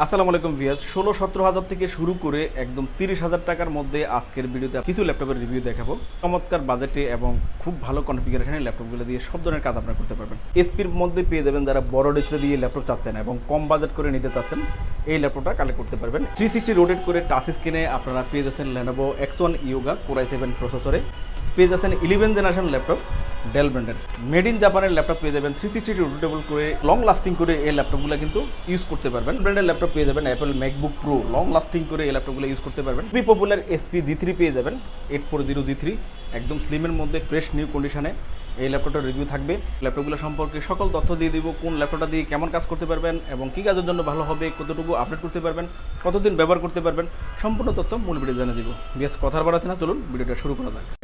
আসসালামু আলাইকুম ভিয়াজ ষোলো সতেরো হাজার থেকে শুরু করে একদম তিরিশ হাজার টাকার মধ্যে আজকের ভিডিওতে কিছু ল্যাপটপের রিভিউ দেখাবো। চমৎকার বাজেটে এবং খুব ভালো কনফিগারেশনে ল্যাপটপগুলো দিয়ে সব ধরনের কাজ আপনারা করতে পারবেন। এসপির মধ্যে পেয়ে যাবেন যারা বড় ডিসপ্লে দিয়ে ল্যাপটপ চাচ্ছেন এবং কম বাজেট করে নিতে চাচ্ছেন, এই ল্যাপটপটা কালেক্ট করতে পারবেন। থ্রি সিক্সটি রোটেট করে টাচ স্ক্রিনে আপনারা পেয়ে যাচ্ছেন Lenovo X one Yoga Core i seven প্রসেসরে পেয়ে যাচ্ছেন ইলেভেন জেনারেশন ল্যাপটপ। ডেল ব্র্যান্ডের মেড ইন জাপানের ল্যাপটপ পেয়ে যাবেন থ্রি সিক্সটি রোটেবল করে লং লাস্টিং করে এই ল্যাপটপগুলো কিন্তু ইউজ করতে পারবেন। ব্র্যান্ডের ল্যাপটপ পেয়ে যাবেন Apple MacBook Pro long lasting করে এই ল্যাপটপগুলো ইউজ করতে পারবেন। খুবই পপুলার এসপি জি থ্রি পেয়ে যাবেন eight four zero G three একদম স্লিমের মধ্যে ফ্রেশ নিউ কন্ডিশনে এই ল্যাপটপটার রিভিউ থাকবে। ল্যাপটপগুলো সম্পর্কে সকল তথ্য দিয়ে দিব, কোন ল্যাপটপটা দিয়ে কেমন কাজ করতে পারবেন এবং কী কাজের জন্য ভালো হবে, কতটুকু আপডেট করতে পারবেন, কতদিন ব্যবহার করতে পারবেন, সম্পূর্ণ তথ্য মূল ভিডিও জানিয়ে দিব। বিএস কথার বাড়াচ্ছে না, চলুন ভিডিওটা শুরু করা যাক।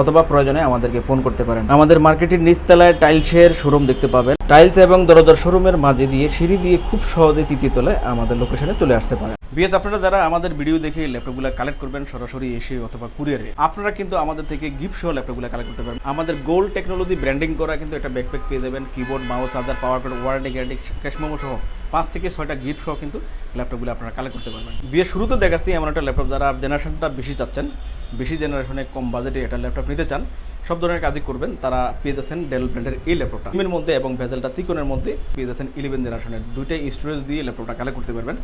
অথবা প্রয়োজনে আমাদেরকে ফোন করতে পারেন। আমাদের মার্কেটের নিচতলায় টাইলসের শোরুম দেখতে পাবেন। টাইলস এবং দরজার শোরুমের মাঝে দিয়ে সিঁড়ি দিয়ে খুব সহজে তৃতীয় তলায় আমাদের লোকেশনে চলে আসতে পারেন বিএস আপনারা যারা আমাদের ভিডিও দেখে ল্যাপটপগুলো কালেক্ট করবেন সরাসরি এসে অথবা কুরিয়ারে আপনারা কিন্তু আমাদের থেকে গিফট সহ ল্যাপটপগুলো কালেক্ট করতে পারবেন। আমাদের গোল্ড টেকনোলজি ব্র্যান্ডিং করা কিন্তু একটা ব্যাকপ্যাক পেয়ে যাবেন keyboard mouse charger power cord warranty guarantee cash memo সহ পাঁচ থেকে ছয়টা গিফট সহ কিন্তু ল্যাপটপগুলো আপনারা কালেক্ট করতে পারবেন। বিয়ে শুরুতে দেখাচ্ছি এমন একটা ল্যাপটপ যারা জেনারেশনটা বেশি চাচ্ছেন, বেশি জেনারেশনে কম বাজেটে একটা ল্যাপটপ নিতে চান। সব ধরনের কাজই করবেন। তারা পেয়ে যাচ্ছেন ডেল ব্র্যান্ডের এই ল্যাপটপটা এর মধ্যে এবং ভেজেলটা চিকনের মধ্যে পেয়ে যাচ্ছেন ইলেভেন জেনারেশনের দুইটাই স্টোরেজ দিয়ে ল্যাপটপটা কালেক্ট করতে পারবেন।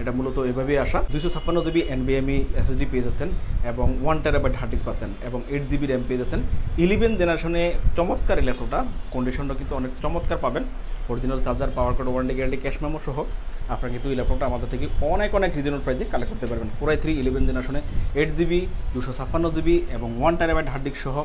এটা মূলত এভাবেই আসা। দুশো ছাপ্পান্ন জিবি এনবিএমই এসএসডি পেয়ে যাচ্ছেন এবং ওয়ান টেরাবাইট হার্ড ডিস্ক পাচ্ছেন এবং এইট জিবি র্যাম পেয়ে যাচ্ছেন। ইলেভেন জেনারেশনে চমৎকার এই ল্যাপটপটা কন্ডিশনটা কিন্তু অনেক চমৎকার পাবেন। Original charger power cord warranty guarantee cash memo সহ আপনারা কিন্তু এই ল্যাপটপটা আমাদের থেকে অনেক অনেক রিজনেবল প্রাইসে কালেক্ট করতে পারবেন। পুরাই থ্রি ইলেভেন জেনারেশনে এইট জিবি দুশো ছাপ্পান্ন জিবি এবং ওয়ান টেরাবাইট হার্ড ডিস্ক সহ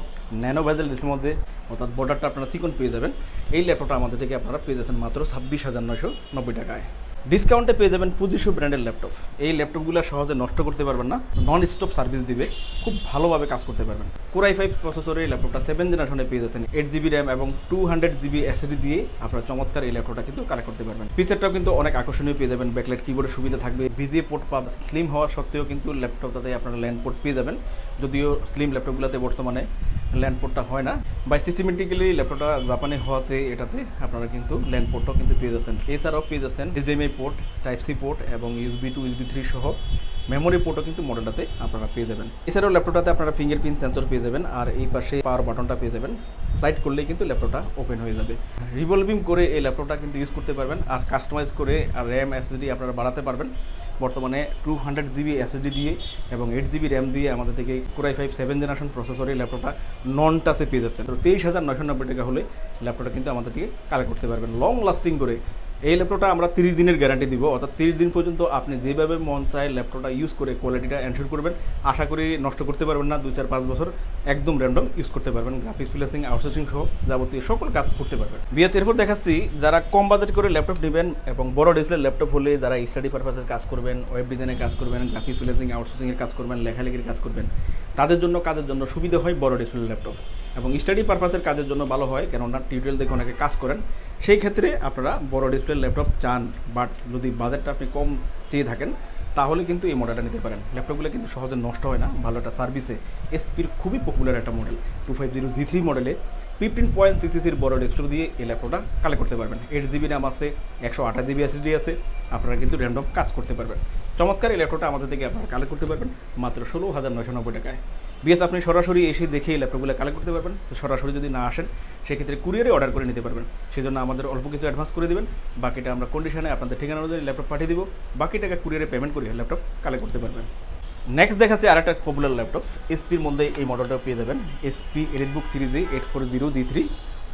ন্যানো ভেজেল ডিস্কের মধ্যে অর্থাৎ বর্ডারটা আপনারা চিকন পেয়ে যাবেন। এই ল্যাপটপটা আমাদের থেকে আপনারা পেয়ে যাচ্ছেন মাত্র ছাব্বিশ হাজার নয়শো নব্বই টাকায়। ডিসকাউন্টে পেয়ে যাবেন পুজিশু ব্র্যান্ডের ল্যাপটপ এই ল্যাপটপগুলো সহজে নষ্ট করতে পারবেন না নন স্টপ সার্ভিস দিবে, খুব ভালোভাবে কাজ করতে পারবেন। কোরাই ফাইভ প্রসেসরে এই ল্যাপটপটা সেভেন জেনারেশনে পেয়ে যাচ্ছেন এইট জিবি র্যাম এবং টু হান্ড্রেড জিবি এসডি দিয়ে আপনারা চমৎকার এই ল্যাপটপটা কিন্তু কালেক্ট করতে পারবেন। ফিচারটাও কিন্তু অনেক আকর্ষণীয় পেয়ে যাবেন ব্যাকলাইট কিবোর্ডের সুবিধা থাকবে ভিজিএ পোর্ট পাব স্লিম হওয়া সত্ত্বেও কিন্তু ল্যাপটপটাতে আপনারা ল্যান্ড পোর্ট পেয়ে যাবেন। যদিও স্লিম ল্যাপটপগুলোতে বর্তমানে ল্যান্ড পোর্টটা হয় না। বাই সিস্টেমেটিক্যালি ল্যাপটপটা জাপানে হওয়াতে এটাতে আপনারা কিন্তু ল্যান্ড পোর্টটাও কিন্তু পেয়ে যাচ্ছেন। এছাড়াও পেয়ে যাচ্ছেন HDMI port type C port এবং ইউসবি টু ইউসবি থ্রি সহ মেমোরি পোর্টও কিন্তু মডেলটাতে আপনারা পেয়ে যাবেন। এছাড়াও ল্যাপটপটাতে আপনারা ফিঙ্গারপ্রিন্ট সেন্সর পেয়ে যাবেন আর এই পাশে পাওয়ার বাটনটা পেয়ে যাবেন। স্লাইড করলেই কিন্তু ল্যাপটপটা ওপেন হয়ে যাবে। রিভলভিং করে এই ল্যাপটপটা কিন্তু ইউজ করতে পারবেন আর কাস্টমাইজ করে আর র্যাম এসএসডি আপনারা বাড়াতে পারবেন। বর্তমানে টু হান্ড্রেড জিবি এসএসডি দিয়ে এবং এইট জিবি র্যাম দিয়ে আমাদের থেকে Core i five seven generation processor এই ল্যাপটপটা নন টাচে পেয়ে যাচ্ছেন। তো তেইশ হাজার নয়শো নব্বই টাকা হলে ল্যাপটপটা কিন্তু আমাদের থেকে কালেক্ট করতে পারবেন। লং লাস্টিং করে এই ল্যাপটপটা আমরা তিরিশ দিনের গ্যারান্টি দিব। অর্থাৎ তিরিশ দিন পর্যন্ত আপনি যেভাবে মন চায় ল্যাপটপটা ইউজ করে কোয়ালিটিটা এনশিওর করবেন, আশা করি নষ্ট করতে পারবেন না দু চার পাঁচ বছর একদম র্যান্ডম ইউজ করতে পারবেন। গ্রাফিক্স ফিলেসিং আউটসোর্সিং সহ যাবতীয় সকল কাজ করতে পারবেন। বিএস এরপর দেখাচ্ছি যারা কম বাজেট করে ল্যাপটপ নেবেন এবং বড় ডিসপ্লে ল্যাপটপ হলে যারা স্টাডি পারপাসের কাজ করবেন ওয়েব ডিজাইনের কাজ করবেন গ্রাফিক্স ফিলেসিং আউটসোর্সিংয়ের কাজ করবেন, লেখালেখির কাজ করবেন, তাদের জন্য কাজের জন্য সুবিধা হয় বড় ডিসপ্লে ল্যাপটপ এবং স্টাডি পারপাসের কাজের জন্য ভালো হয়, কেননা টিউটোরিয়াল দেখে অনেকে কাজ করেন। সেই ক্ষেত্রে আপনারা বড় ডিসপ্লে ল্যাপটপ চান বাট যদি বাজেটটা আপনি কম চেয়ে থাকেন, তাহলে কিন্তু এই মডেলটা নিতে পারেন। ল্যাপটপগুলো কিন্তু সহজে নষ্ট হয় না ভালো একটা সার্ভিসে এসপির খুবই পপুলার একটা model two five zero G three মডেলে ফিফটিন পয়েন্ট সিক্স সিসির বড় ডিসপ্লে দিয়ে এই ল্যাপটপটা কালেক্ট করতে পারবেন। এইট জিবি র্যাম আছে, একশো আঠাশ জিবি এসএসডি আছে, আপনারা কিন্তু র্যান্ডম কাজ করতে পারবেন। চমৎকার এই ল্যাপটপটা আমাদের থেকে আপনারা কালেক্ট করতে পারবেন, মাত্র ষোলো হাজার নয়শো নব্বই টাকায়। বিএস, আপনি সরাসরি এসে দেখে এই ল্যাপটপগুলো কালেক্ট করতে পারবেন। তো সরাসরি যদি না আসেন, সেক্ষেত্রে কুরিয়ারে অর্ডার করে নিতে পারবেন। সেই জন্য আমাদের অল্প কিছু অ্যাডভান্স করে দেবেন। বাকিটা আমরা কন্ডিশনে আপনাদের ঠিকানা অনুযায়ী ল্যাপটপ পাঠিয়ে দিব। বাকি টাকা কুরিয়ারে পেমেন্ট করে ল্যাপটপ কালেক্ট করতে পারবেন। নেক্সট দেখাচ্ছে আরেকটা পপুলার ল্যাপটপ। এসপির মধ্যে এই মডেলটা পেয়ে যাবেন। এসপি এডিটবুক সিরিজে eight four zero G three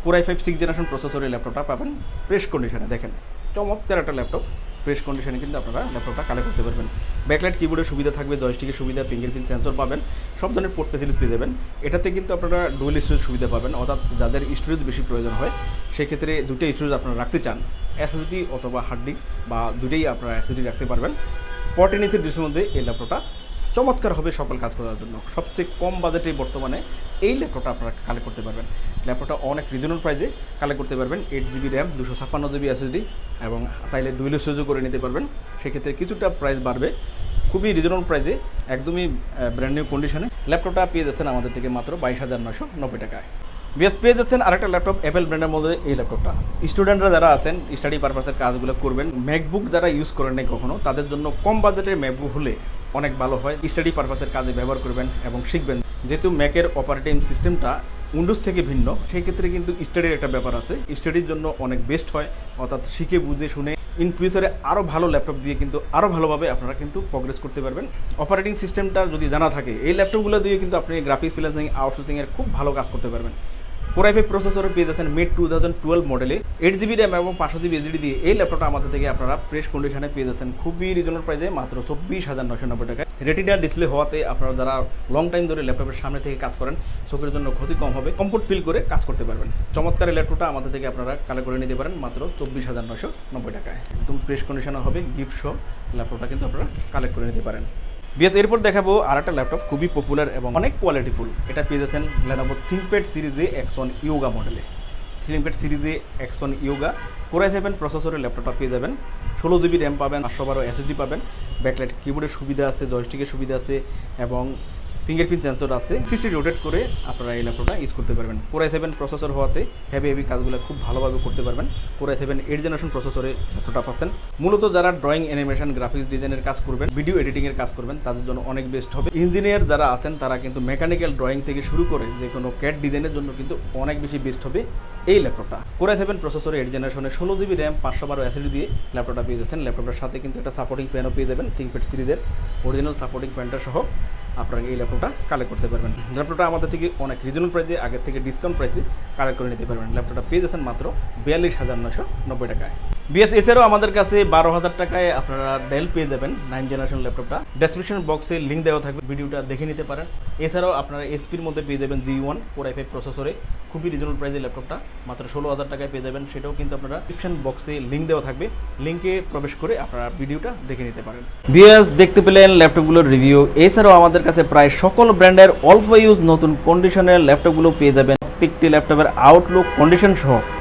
Core i five six generation প্রসেসরের ল্যাপটপটা পাবেন। ফ্রেশ কন্ডিশনে দেখেন। চমৎকার একটা ল্যাপটপ। ফ্রেশ কন্ডিশনে কিন্তু আপনারা ল্যাপটপটা কালেক্ট করতে পারবেন। ব্যাকলাইট কিবোর্ডের সুবিধা থাকবে জয়স্টিকের সুবিধা ফিঙ্গারপ্রিন্ট সেন্সর পাবেন, সব ধরনের পোর্ট ফেসিলিটি পেয়ে যাবেন। এটাতে কিন্তু আপনারা ডুয়েল স্টোরেজ সুবিধা পাবেন, অর্থাৎ যাদের স্টোরেজ বেশি প্রয়োজন হয়, সেক্ষেত্রে দুটো স্টোরেজ আপনারা রাখতে চান এসএসডি অথবা হার্ড ডিস্ক বা দুটোই আপনারা এসএসডি রাখতে পারবেন। ইঞ্চের ডিসের মধ্যে এই ল্যাপটপটা চমৎকার হবে সকল কাজ করার জন্য। সবচেয়ে কম বাজেটে বর্তমানে এই ল্যাপটপটা আপনারা কালেক্ট করতে পারবেন। ল্যাপটপটা অনেক রিজনেবল প্রাইসে কালেক্ট করতে পারবেন। এইট জিবি র্যাম দুশো ছাপ্পান্ন জিবি এসএসডি এবং চাইলে ডুয়েল সুযোগ করে নিতে পারবেন। সেক্ষেত্রে কিছুটা প্রাইস বাড়বে। খুবই রিজনেবল প্রাইসে একদমই ব্র্যান্ড নিউ কন্ডিশনে ল্যাপটপটা পেয়ে যাচ্ছেন আমাদের থেকে মাত্র বাইশ হাজার নশো নব্বই টাকায়। বেশ পেয়ে যাচ্ছেন আরেকটা ল্যাপটপ অ্যাপেল ব্র্যান্ডের মধ্যে এই ল্যাপটপটা। স্টুডেন্টরা যারা আছেন স্টাডি পারপাসের কাজগুলো করবেন। ম্যাকবুক যারা ইউজ করেন নাই কখনো, তাদের জন্য কম বাজেটের ম্যাকবুক হলে অনেক ভালো হয়। স্টাডি পারপাসের কাজে ব্যবহার করবেন এবং শিখবেন। যেহেতু ম্যাকের অপারেটিং সিস্টেমটা উইন্ডোজ থেকে ভিন্ন সেই ক্ষেত্রে কিন্তু স্টাডির একটা ব্যাপার আছে। স্টাডির জন্য অনেক বেস্ট হয়। অর্থাৎ শিখে, বুঝে, শুনে ইন ফিউচারে আরও ভালো ল্যাপটপ দিয়ে কিন্তু আরও ভালোভাবে আপনারা কিন্তু প্রগ্রেস করতে পারবেন। অপারেটিং সিস্টেমটা যদি জানা থাকে, এই ল্যাপটপগুলো দিয়ে কিন্তু আপনি গ্রাফিক্স ফ্রিল্যান্সিং আউটসোর্সিংয়ের খুব ভালো কাজ করতে পারবেন। ফাইভ প্রসেসরে পেয়ে যাচ্ছেন মিড টু থাউজেন্ড টুয়েলভ মডেলে এইট জিবি র্যাম এবং পাঁচশো জিবি এসডি দিয়ে। এই ল্যাপটপটা আমাদের থেকে আপনারা প্রেস কন্ডিশনে পেয়ে যাচ্ছেন। খুবই রিজনেবল প্রাইসে মাত্র চব্বিশ হাজার নশো নব্বই টাকায়। রেটিনা ডিসপ্লে হওয়াতে আপনারা যারা লং টাইম ধরে ল্যাপটপের সামনে থেকে কাজ করেন, চোখের জন্য ক্ষতি কম হবে কমফোর্ট ফিল করে কাজ করতে পারবেন। চমৎকার ল্যাপটপটা আমাদের থেকে আপনারা কালেক্ট করে নিতে পারেন মাত্র চব্বিশ হাজার নশো নব্বই টাকায়। একদম প্রেস কন্ডিশনে হবে গিফট সহ ল্যাপটপটা কিন্তু আপনারা কালেক্ট করে নিতে পারেন। বিএস এরপর দেখাবো আর একটা ল্যাপটপ খুবই পপুলার এবং অনেক কোয়ালিটিফুল এটা পেয়ে যাচ্ছেন লেনোভো থিঙ্কপ্যাড সিরিজে একশন ইয়োগা মডেলে থিঙ্কপ্যাড সিরিজে X one Yoga core i seven প্রসেসরের ল্যাপটপটা পেয়ে যাবেন। ষোলো জিবি র্যাম পাবেন আটশো বারো এসএসডি পাবেন। ব্যাকলাইট কিবোর্ডের সুবিধা আছে জয়স্টিকের সুবিধা আছে এবং ফিঙ্গারপ্রিন্ট সেন্সর আছে। সিক্সটি রোটেট করে আপনারা এই ল্যাপটপটা ইউজ করতে পারবেন। কোরাই সেভেন প্রসেসর হওয়াতে হেভি হেভি কাজগুলো খুব ভালোভাবে করতে পারবেন। Core i seven eight generation প্রসেসরে ল্যাপটপটা পাচ্ছেন। মূলত যারা ড্রয়িং অ্যানিমেশন গ্রাফিক্স ডিজাইনের কাজ করবেন ভিডিও এডিটিংয়ের কাজ করবেন, তাদের জন্য অনেক বেস্ট হবে। ইঞ্জিনিয়ার যারা আছেন, তারা কিন্তু মেকানিক্যাল ড্রয়িং থেকে শুরু করে যে কোনো ক্যাট ডিজাইনের জন্য কিন্তু অনেক বেশি বেস্ট হবে এই ল্যাপটপটা কোরাই সেভেন প্রসেসরে এইট জেনারেশনে ষোলো জিবি র্যাম পাঁচশো বারো অ্যাসিডি দিয়ে ল্যাপটপটা পেয়ে যাচ্ছেন। ল্যাপটপটার সাথে কিন্তু একটা সাপোর্টিং ফ্যানও পেয়ে যাবেন থিঙ্কপ্যাড সিরিজের অরিজিনাল সাপোর্টিং ফ্যানটা সহ। আপনারা এই ল্যাপটপটা কালেক্ট করতে পারবেন। ল্যাপটপটা আমাদের থেকে অনেক রিজনেবল প্রাইসে আগের থেকে ডিসকাউন্ট প্রাইসে কালেক্ট করে নিতে পারবেন। ল্যাপটপটা পেয়ে যাচ্ছেন মাত্র বিয়াল্লিশ হাজার নশো নব্বই টাকায়। বিএস এছাড়াও আমাদের কাছে বারো হাজার টাকায় আপনারা ডেল পেয়ে যাবেন নাইন জেনারেশন ল্যাপটপটা ডেসক্রিপশন বক্সে লিঙ্ক দেওয়া থাকবে, ভিডিওটা দেখে নিতে পারেন। এছাড়াও আপনারা এসপির মধ্যে পেয়ে যাবেন G one four I five প্রসেসরে খুবই রিজনেবল প্রাইসে ল্যাপটপটা মাত্র ষোলো হাজার টাকায় পেয়ে যাবেন। সেটাও কিন্তু আপনারা ডিসক্রিপশন বক্সে লিঙ্ক দেওয়া থাকবে। লিঙ্কে প্রবেশ করে আপনারা ভিডিওটা দেখে নিতে পারেন। বিএস দেখতে পেলেন ল্যাপটপগুলোর রিভিউ এছাড়াও আমাদের কাছে প্রায় সকল ব্র্যান্ডের অল্প ইউজ নতুন কন্ডিশনের ল্যাপটপগুলো পেয়ে যাবেন। প্রত্যেকটি ল্যাপটপের আউটলুক কন্ডিশন সহ।